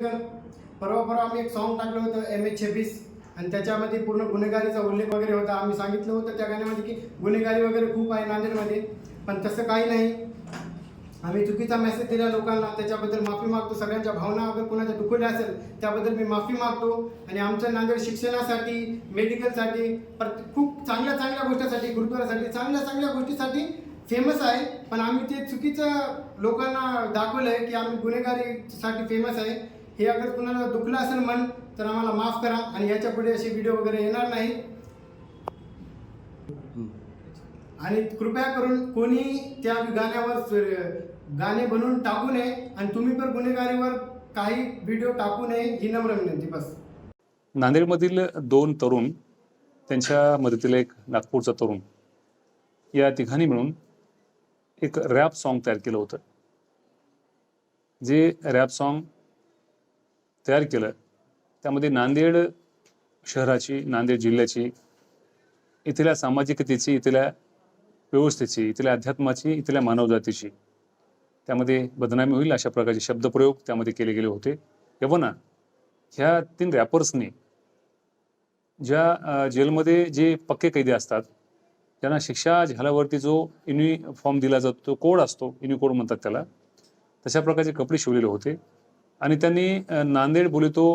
परवा परवा आम्ही एक सॉन्ग टाकलं होतं एम एच छब्बीस आणि त्याच्यामध्ये पूर्ण गुन्हेगारीचा उल्लेख वगैरे होता. आम्ही सांगितलं होतं त्या गाण्यामध्ये की गुन्हेगारी वगैरे खूप आहे नांदेडमध्ये पण तसं काही नाही. आम्ही चुकीचा मेसेज दिला लोकांना. त्याच्याबद्दल माफी मागतो. सगळ्यांच्या भावना अगर कोणाच्या दुखवल्या असेल त्याबद्दल मी माफी मागतो. आणि आमच्या नांदेड शिक्षणासाठी मेडिकलसाठी प्रत खूप चांगल्या चांगल्या गोष्टीसाठी गुरुद्वारासाठी चांगल्या चांगल्या गोष्टीसाठी फेमस आहे. पण आम्ही ते चुकीचं लोकांना दाखवलं आहे की आम्ही गुन्हेगारीसाठी फेमस आहे. हे अगर कुणाला दुखलं असेल मन तर आम्हाला माफ करा आणि याच्यापुढे असे व्हिडिओ वगैरे येणार नाही. आणि कृपया करून कोणी त्या गाण्यावर गाणे बनवून टाकू नये आणि तुम्ही पण गुन्हेगारीवर काही व्हिडिओ टाकू नये ही नम्र विनंती बस. नांदेडमधील दोन तरुण त्यांच्या मदतीला एक नागपूरचा तरुण. या तिघांनी मिळून एक रॅप सॉन्ग तयार केलं होतं. जे रॅप सॉन्ग तयार केलं. त्यामध्ये नांदेड शहराची नांदेड जिल्ह्याची इथल्या सामाजिकतेची इथल्या व्यवस्थेची इथल्या अध्यात्माची इथल्या मानवजातीची. त्यामध्ये बदनामी होईल अशा प्रकारचे शब्दप्रयोग त्यामध्ये केले गेले होते. यवना ह्या तीन रॅपर्सनी ज्या जेलमध्ये जे पक्के कैदी असतात ज्यांना शिक्षा झाल्यावरती जो युनिफॉर्म दिला जातो तो कोड असतो युनिकोड म्हणतात त्याला तशा प्रकारचे कपडे शिवलेले होते. आणि त्यांनी नांदेड बोलितो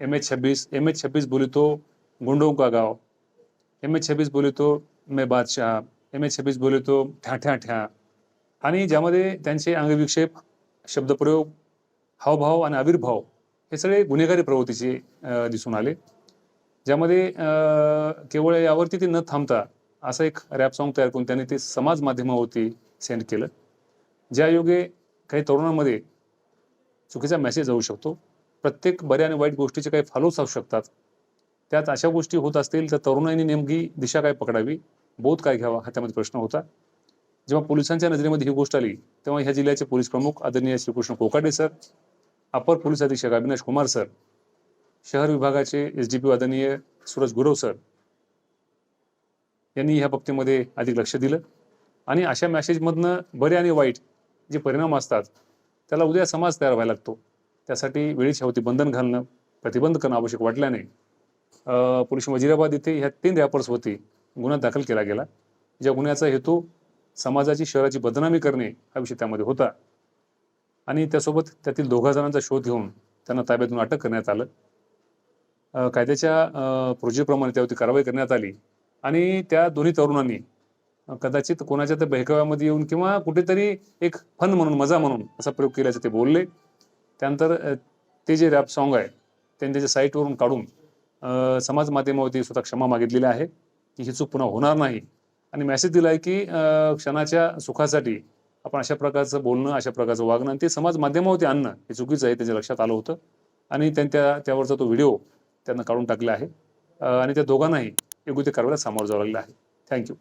एम एच छब्बीस एम एच छब्बीस बोलितो गुंडों का गाव एम एच छब्बीस बोलितो मे बादशाह एम एच छब्बीस बोलितो ठ्या ठ्या ठ्या. आणि ज्यामध्ये त्यांचे अंगविक्षेप शब्दप्रयोग हावभाव आणि आविर्भाव हे सगळे गुन्हेगारी प्रवृत्तीचे दिसून आले. ज्यामध्ये केवळ यावरती ते न थांबता असं एक रॅप सॉन्ग तयार करून त्यांनी ते समाज माध्यमावरती सेंड केलं. ज्या योगे काही तरुणांमध्ये चुकीचा मेसेज जाऊ शकतो. प्रत्येक बऱ्या आणि वाईट गोष्टीचे काही फॉलोच असू शकतात. त्यात अशा गोष्टी होत असतील तर तरुणांनी नेमकी दिशा काय पकडावी? बोध काय घ्यावा? हा त्यामध्ये प्रश्न होता. जेव्हा पोलिसांच्या नजरेमध्ये ही गोष्ट आली तेव्हा ह्या जिल्ह्याचे पोलीस प्रमुख आदरणीय श्रीकृष्ण कोकाडे सर अपर पोलीस अधीक्षक अविनाश कुमार सर शहर विभागाचे एस डी पी आदरणीय सूरज गुरव सर यांनी ह्या बाबतीमध्ये अधिक लक्ष दिलं. आणि अशा मॅसेजमधनं बरे आणि वाईट जे परिणाम असतात त्याला उद्या समाज तयार व्हायला लागतो. त्यासाठी वेळीच्या होती बंधन घालणं प्रतिबंध करणं आवश्यक वाटल्याने पुरुष वजिराबाद इथे ह्या तीन रॅपर्स होती गुन्हा दाखल केला गेला. ज्या गुन्ह्याचा हेतू समाजाची शहराची बदनामी करणे हा विषय त्यामध्ये होता. आणि त्यासोबत त्यातील दोघा जणांचा शोध घेऊन त्यांना ताब्यातून अटक करण्यात आलं. कायद्याच्या प्रोजेक्टप्रमाणे त्यावरती कारवाई करण्यात आली. आणि त्या दोन्ही तरुणांनी कदाचित कोणाच्या तर बहकाव्यामध्ये येऊन किंवा कुठेतरी एक फन म्हणून मजा म्हणून असा प्रयोग केल्याचं ते बोलले. त्यानंतर ते जे रॅप सॉन्ग आहे त्यांनी त्याच्या साईटवरून काढून समाज माध्यमावरती स्वतः क्षमा मागितलेली आहे. की ही चूक पुन्हा होणार नाही. आणि मेसेज दिला आहे की क्षणाच्या सुखासाठी आपण अशा प्रकारचं बोलणं अशा प्रकारचं वागणं आणि ते समाज माध्यमावरती आणणं हे चुकीचं आहे त्याच्या लक्षात आलं होतं. आणि त्यांच्या त्यावरचा तो व्हिडिओ त्यांना काढून टाकला आहे. आणि त्या दोघांनाही योग्य ते कारवाईला सामोरं जावं लागलं आहे. थँक्यू